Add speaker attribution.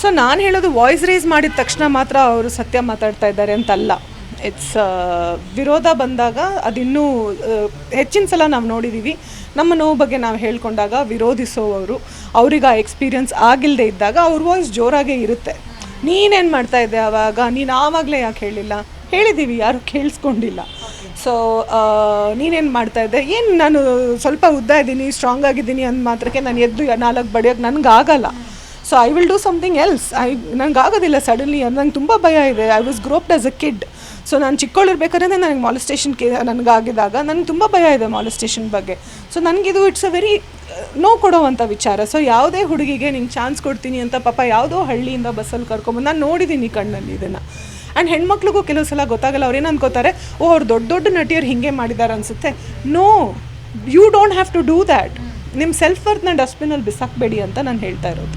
Speaker 1: So ನಾನು ಹೇಳೋದು voice race ಮಾಡಿದ ತಕ್ಷಣ ಮಾತ್ರ ಅವರು ಸತ್ಯ ಮಾತಾಡ್ತಾ ಇದ್ದಾರೆ ಅಂತಲ್ಲ. ಇಟ್ಸ್ ವಿರೋಧ ಬಂದಾಗ ಅದಿನ್ನೂ ಹೆಚ್ಚಿನ ಸಲ ನಾವು ನೋಡಿದ್ದೀವಿ ನಮ್ಮ ನೋವು ಬಗ್ಗೆ ನಾವು ಹೇಳ್ಕೊಂಡಾಗ ವಿರೋಧಿಸೋವರು ಅವ್ರಿಗೆ ಆ ಎಕ್ಸ್ಪೀರಿಯನ್ಸ್ ಆಗಿಲ್ಲದೆ ಇದ್ದಾಗ ಅವ್ರ ವಾಯ್ಸ್ ಜೋರಾಗೇ ಇರುತ್ತೆ. ನೀನೇನು ಮಾಡ್ತಾ ಇದ್ದೆ ಆವಾಗ ನೀನು ಆವಾಗಲೇ ಯಾಕೆ ಹೇಳಿಲ್ಲ? ಹೇಳಿದ್ದೀವಿ ಯಾರು ಕೇಳಿಸ್ಕೊಂಡಿಲ್ಲ. ಸೊ ನೀನೇನು ಮಾಡ್ತಾ ಇದ್ದೆ? ಏನು ನಾನು ಸ್ವಲ್ಪ ಉದ್ದ ಇದ್ದೀನಿ ಸ್ಟ್ರಾಂಗ್ ಆಗಿದ್ದೀನಿ ಅಂದ ಮಾತ್ರಕ್ಕೆ ನಾನು ಎದ್ದು ನಾಲ್ಕು ಬಡಿಯೋಕ್ಕೆ ನನಗಾಗಲ್ಲ so I will do something else I ನಂಗೆ ಆಗೋದಿಲ್ಲ ಸಡನ್ಲಿ ನಂಗೆ ತುಂಬ ಭಯ ಇದೆ. I was groped as a kid so ನಾನು ಚಿಕ್ಕವಳಿರ್ಬೇಕಾದ್ರೆ ನನಗೆ ಮಾಲಿಸ್ಟೇಷನ್ ಕೇ ನನಗಾಗಿದಾಗ ನನಗೆ ತುಂಬ ಭಯ ಇದೆ ಮಾಲಿಸ್ಟೇಷನ್ ಬಗ್ಗೆ. ಸೊ ನನಗಿದು ಇಟ್ಸ್ ಅ ವೆರಿ ನೋ ಕೊಡೋವಂಥ ವಿಚಾರ. ಸೊ ಯಾವುದೇ ಹುಡುಗಿಗೆ ನಿಂಗೆ ಚಾನ್ಸ್ ಕೊಡ್ತೀನಿ ಅಂತ ಪಾಪ ಯಾವುದೋ ಹಳ್ಳಿಯಿಂದ ಬಸ್ಸಲ್ಲಿ ಕರ್ಕೊಂಬಂದು, ನಾನು ನೋಡಿದ್ದೀನಿ ಕಣ್ಣಲ್ಲಿ ಇದನ್ನು. ಆ್ಯಂಡ್ ಹೆಣ್ಮಕ್ಳಿಗೂ ಕೆಲವು ಸಲ ಗೊತ್ತಾಗಲ್ಲ, ಅವ್ರು ಏನು ಅನ್ಕೋತಾರೆ ಓ, ಅವ್ರು ದೊಡ್ಡ ದೊಡ್ಡ ನಟಿಯರು ಹಿಂಗೆ ಮಾಡಿದ್ದಾರೆ ಅನಿಸುತ್ತೆ. No you don't have to do that ನಿಮ್ಮ ಸೆಲ್ಫ್ ವರ್ತ್ನ ಡಸ್ಟ್ಬಿನಲ್ಲಿ ಬಿಸಾಕಬೇಡಿ ಅಂತ ನಾನು ಹೇಳ್ತಾ ಇರೋದು.